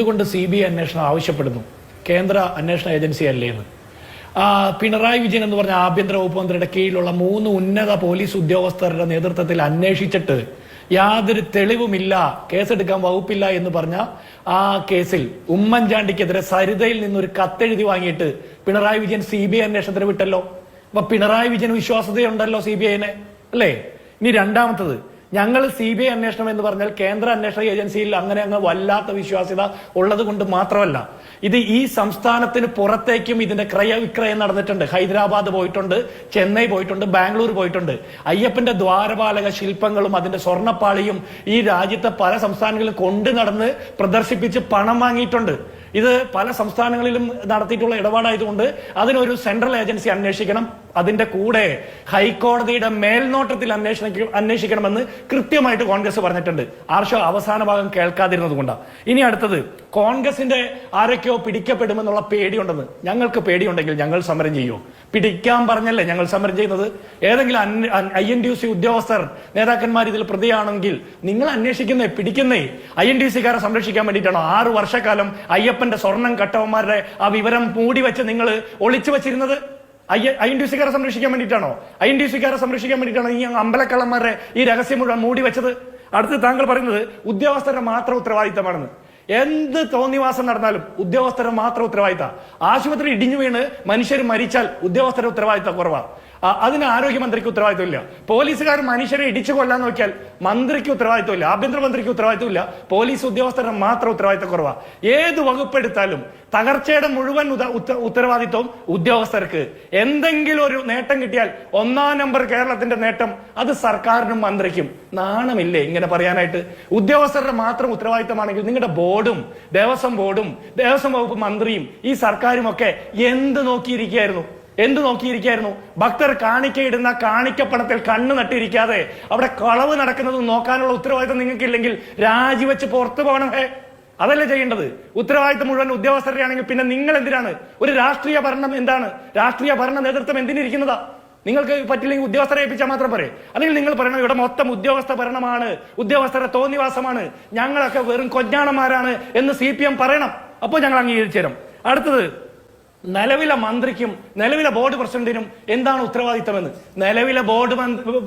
എന്തുകൊണ്ട് C B I അന്വേഷണം ആവശ്യപ്പെടുന്നു? കേന്ദ്ര അന്വേഷണ ഏജൻസി അല്ലേ എന്ന്. പിണറായി വിജയൻ എന്ന് പറഞ്ഞ ആഭ്യന്തര വകുപ്പ് മന്ത്രിയുടെ കീഴിലുള്ള മൂന്ന് ഉന്നത പോലീസ് ഉദ്യോഗസ്ഥരുടെ നേതൃത്വത്തിൽ അന്വേഷിച്ചിട്ട് യാതൊരു തെളിവുമില്ല കേസെടുക്കാൻ വകുപ്പില്ല എന്ന് പറഞ്ഞ ആ കേസിൽ ഉമ്മൻചാണ്ടിക്കെതിരെ സരിതയിൽ നിന്നൊരു കത്തെഴുതി വാങ്ങിയിട്ട് Pinarayi Vijayan C B I അന്വേഷണത്തിന് വിട്ടല്ലോ. അപ്പൊ പിണറായി വിജയൻ വിശ്വാസതയുണ്ടല്ലോ സി ബി ഐനെ അല്ലേ? ഇനി രണ്ടാമത്തത് ഞങ്ങൾ സി ബി ഐ അന്വേഷണം എന്ന് പറഞ്ഞാൽ കേന്ദ്ര അന്വേഷണ ഏജൻസിയിൽ അങ്ങനെ അങ്ങ് വല്ലാത്ത വിശ്വാസ്യത ഉള്ളത് കൊണ്ട് മാത്രമല്ല ഇത് ഈ സംസ്ഥാനത്തിന് പുറത്തേക്കും ഇതിന്റെ ക്രയവിക്രയം നടന്നിട്ടുണ്ട്. ഹൈദരാബാദ് പോയിട്ടുണ്ട് ചെന്നൈ പോയിട്ടുണ്ട് ബാംഗ്ലൂർ പോയിട്ടുണ്ട്. അയ്യപ്പന്റെ ദ്വാരപാലക ശില്പങ്ങളും അതിന്റെ സ്വർണപ്പാളിയും ഈ രാജ്യത്തെ പല സംസ്ഥാനങ്ങളിലും കൊണ്ട് നടന്ന് പ്രദർശിപ്പിച്ച് പണം വാങ്ങിയിട്ടുണ്ട്. ഇത് പല സംസ്ഥാനങ്ങളിലും നടത്തിയിട്ടുള്ള ഇടപാടായതുകൊണ്ട് അതിനൊരു സെൻട്രൽ ഏജൻസി അന്വേഷിക്കണം. അതിന്റെ കൂടെ ഹൈക്കോടതിയുടെ മേൽനോട്ടത്തിൽ അന്വേഷണ അന്വേഷിക്കണമെന്ന് കൃത്യമായിട്ട് കോൺഗ്രസ് പറഞ്ഞിട്ടുണ്ട്. ആർഷോ അവസാന ഭാഗം കേൾക്കാതിരുന്നത് കൊണ്ടാണ് ഇനി അടുത്തത് കോൺഗ്രസിന്റെ ആരൊക്കെയോ പിടിക്കപ്പെടുമെന്നുള്ള പേടിയുണ്ടെന്ന്. ഞങ്ങൾക്ക് പേടിയുണ്ടെങ്കിൽ ഞങ്ങൾ സമരം ചെയ്യൂ. പിടിക്കാൻ പറഞ്ഞല്ലേ ഞങ്ങൾ സമരം ചെയ്യുന്നത്? ഏതെങ്കിലും ഐ എൻ ഡി സി ഉദ്യോഗസ്ഥർ നേതാക്കന്മാർ ഇതിൽ പ്രതിയാണെങ്കിൽ നിങ്ങൾ അന്വേഷിക്കുന്നേ പിടിക്കുന്നേ. ഐ എൻ ഡി സിക്കാരെ സംരക്ഷിക്കാൻ വേണ്ടിയിട്ടാണോ? ആറ് വർഷക്കാലം അയ്യപ്പന്റെ സ്വർണം കട്ടവന്മാരുടെ ആ വിവരം മൂടി വെച്ച് നിങ്ങൾ ഒളിച്ചു വെച്ചിരുന്നത്? ഐ എൻ സിക്കാരെ സംരക്ഷിക്കാൻ വേണ്ടിയിട്ടാണോ? ഐ എൻ സിക്കാരെ സംരക്ഷിക്കാൻ വേണ്ടിയിട്ടാണോ ഈ അമ്പലക്കള്ളന്മാരെ ഈ രഹസ്യം മുഴുവൻ മൂടി വെച്ചത്? അടുത്ത് താങ്കൾ പറയുന്നത് ഉദ്യോഗസ്ഥരുടെ മാത്രം ഉത്തരവാദിത്തമാണെന്ന്. എന്ത് തോന്നിവാസം നടന്നാലും ഉദ്യോഗസ്ഥരുടെ മാത്രം ഉത്തരവാദിത്ത. ആശുപത്രി ഇടിഞ്ഞു വീണ് മനുഷ്യർ മരിച്ചാൽ ഉദ്യോഗസ്ഥരുടെ ഉത്തരവാദിത്തം കുറവാ. ആ, അതിന് ആരോഗ്യമന്ത്രിക്ക് ഉത്തരവാദിത്തമില്ല പോലീസുകാർ മനുഷ്യരെ ഇടിച്ചു കൊല്ലാൻ നോക്കിയാൽ മന്ത്രിക്ക് ഉത്തരവാദിത്തമില്ല ആഭ്യന്തരമന്ത്രിക്ക് ഉത്തരവാദിത്തമില്ല പോലീസ് ഉദ്യോഗസ്ഥരുടെ മാത്രം ഉത്തരവാദിത്തം കുറവാ ഏത് വകുപ്പെടുത്താലും തകർച്ചയുടെ മുഴുവൻ ഉത- ഉത്തരവാദിത്വം ഉദ്യോഗസ്ഥർക്ക്. എന്തെങ്കിലും ഒരു നേട്ടം കിട്ടിയാൽ ഒന്നാം നമ്പർ കേരളത്തിന്റെ നേട്ടം അത് സർക്കാരിനും മന്ത്രിക്കും. നാണമില്ലേ ഇങ്ങനെ പറയാനായിട്ട്? ഉദ്യോഗസ്ഥരുടെ മാത്രം ഉത്തരവാദിത്തമാണെങ്കിൽ നിങ്ങളുടെ ബോർഡും ദേവസ്വം ബോർഡും ദേവസ്വം വകുപ്പ് മന്ത്രിയും ഈ സർക്കാരും ഒക്കെ എന്ത് നോക്കിയിരിക്കുകയായിരുന്നു? എന്ത് നോക്കിയിരിക്കായിരുന്നു? ഭക്തർ കാണിക്കയിടുന്ന കാണിക്കപ്പണത്തിൽ കണ്ണു നട്ടിരിക്കാതെ അവിടെ കളവ് നടക്കുന്നത് നോക്കാനുള്ള ഉത്തരവാദിത്തം നിങ്ങൾക്കില്ലെങ്കിൽ രാജിവെച്ച് പുറത്തു പോകണം ഹേ. അതല്ലേ ചെയ്യേണ്ടത്? ഉത്തരവാദിത്തം മുഴുവൻ ഉദ്യോഗസ്ഥരുടെ ആണെങ്കിൽ പിന്നെ നിങ്ങൾ എന്തിനാണ്? ഒരു രാഷ്ട്രീയ ഭരണം എന്താണ്? രാഷ്ട്രീയ ഭരണ നേതൃത്വം എന്തിനിരിക്കുന്നതാ? നിങ്ങൾക്ക് പറ്റില്ലെങ്കിൽ ഉദ്യോഗസ്ഥരെ ഏൽപ്പിച്ചാൽ മാത്രം പോരെ. അല്ലെങ്കിൽ നിങ്ങൾ പറയണം ഇവിടെ മൊത്തം ഉദ്യോഗസ്ഥ ഭരണമാണ് ഉദ്യോഗസ്ഥരുടെ തോന്നിവാസമാണ് ഞങ്ങളൊക്കെ വെറും കൊഞ്ഞാണന്മാരാണ് എന്ന് സി പി എം പറയണം. അപ്പോൾ ഞങ്ങൾ അംഗീകരിച്ചു തരും. അടുത്തത് നിലവിലെ മന്ത്രിക്കും നിലവിലെ ബോർഡ് പ്രസിഡന്റിനും എന്താണ് ഉത്തരവാദിത്തമെന്ന്? നിലവിലെ ബോർഡ്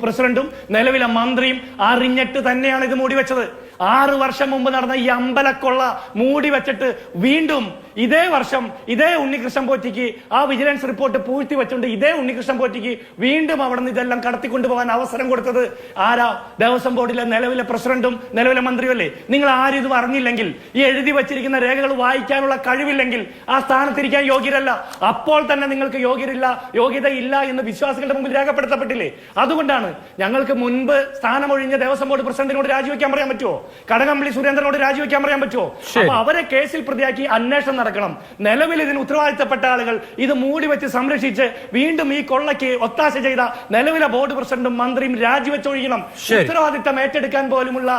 പ്രസിഡന്റും നിലവിലെ മന്ത്രിയും അറിഞ്ഞിട്ട് തന്നെയാണ് ഇത് മൂടിവെച്ചത്. ആറ് വർഷം മുമ്പ് നടന്ന ഈ അമ്പലക്കൊള്ള മൂടി വെച്ചിട്ട് വീണ്ടും ഇതേ വർഷം ഇതേ ഉണ്ണികൃഷ്ണൻ പോറ്റിക്ക് ആ വിജിലൻസ് റിപ്പോർട്ട് പൂഴ്ത്തി വെച്ചുകൊണ്ട് ഇതേ ഉണ്ണികൃഷ്ണൻ പോറ്റിക്ക് വീണ്ടും അവിടെ നിന്ന് ഇതെല്ലാം കടത്തിക്കൊണ്ടുപോകാൻ അവസരം കൊടുത്തത് ആരാ? ദേവസ്വം ബോർഡിലെ നിലവിലെ പ്രസിഡന്റും നിലവിലെ മന്ത്രിയും അല്ലേ നിങ്ങൾ ആരും ഇത് അറിഞ്ഞില്ലെങ്കിൽ ഈ എഴുതി വച്ചിരിക്കുന്ന രേഖകൾ വായിക്കാനുള്ള കഴിവില്ലെങ്കിൽ ആ സ്ഥാനത്തിരിക്കാൻ യോഗ്യരല്ല. അപ്പോൾ തന്നെ നിങ്ങൾക്ക് യോഗ്യരില്ല യോഗ്യത ഇല്ല എന്ന് വിശ്വാസികളുടെ മുമ്പിൽ രേഖപ്പെടുത്തപ്പെട്ടില്ലേ? അതുകൊണ്ടാണ് ഞങ്ങൾക്ക് മുൻപ് സ്ഥാനമൊഴിഞ്ഞ ദേവസ്വം ബോർഡ് പ്രസിഡന്റിനോട് രാജിവെക്കാൻ പറയാൻ പറ്റുമോ? കടകംപള്ളി സുരേന്ദ്രനോട് രാജിവെക്കാൻ പറയാൻ പറ്റുമോ? അവരെ കേസിൽ പ്രതിയാക്കി അന്വേഷണം നടക്കണം. നിലവിൽ ഇതിന് ഉത്തരവാദിത്തപ്പെട്ട ആളുകൾ ഇത് മൂടി വെച്ച് സംരക്ഷിച്ച് വീണ്ടും ഈ കൊള്ളയ്ക്ക് ഒത്താശ ചെയ്ത നിലവിലെ ബോർഡ് പ്രസിഡന്റും മന്ത്രിയും രാജിവെച്ചൊഴിയണം. ഉത്തരവാദിത്തം ഏറ്റെടുക്കാൻ പോലുമുള്ള.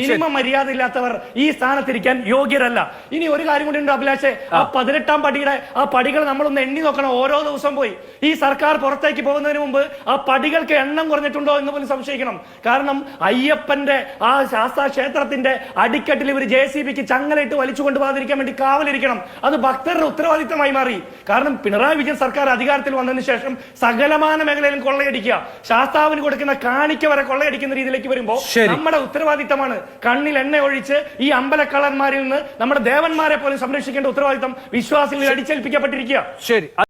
മിനിമം മര്യാദ ഇല്ലാത്തവർ ഈ സ്ഥാനത്തിരിക്കാൻ യോഗ്യരല്ല. ഇനി ഒരു കാര്യം കൂടി ഉണ്ട് അഭിലാഷെ. ആ. പതിനെട്ടാം പടിയുടെ ആ പടികൾ നമ്മളൊന്ന് എണ്ണി നോക്കണം. ഓരോ ദിവസം പോയി. ഈ സർക്കാർ പുറത്തേക്ക് പോകുന്നതിന് മുമ്പ് ആ പടികൾക്ക് എണ്ണം കുറഞ്ഞിട്ടുണ്ടോ എന്ന് പോലും സംശയിക്കണം. കാരണം അയ്യപ്പന്റെ ആ ശാസ്താ ക്ഷേത്രത്തിന്റെ അടിക്കട്ടിൽ ഇവർ ജെ സി ബിക്ക് ചങ്ങലയിട്ട് വലിച്ചു കൊണ്ടുപോകാതിരിക്കാൻ വേണ്ടി കാവലിരിക്കണം അത് ഭക്തരുടെ ഉത്തരവാദിത്തമായി മാറി. കാരണം പിണറായി വിജയൻ സർക്കാർ അധികാരത്തിൽ വന്നതിന് ശേഷം സകലമാന മേഖലയിലും കൊള്ളയടിക്കുക. ശാസ്താവിന് കൊടുക്കുന്ന കാണിക്ക വരെ കൊള്ളയടിക്കുന്ന രീതിയിലേക്ക് വരുമ്പോൾ നമ്മുടെ ഉത്തരവാദിത്തമാണ് കണ്ണിൽ എണ്ണ ഒഴിച്ച് ഈ അമ്പലക്കള്ളന്മാരിൽ നിന്ന് നമ്മുടെ ദേവന്മാരെ പോലും സംരക്ഷിക്കേണ്ട ഉത്തരവാദിത്തം വിശ്വാസികളിൽ അടിച്ചേൽപ്പിക്കപ്പെട്ടിരിക്കുക. ശരി.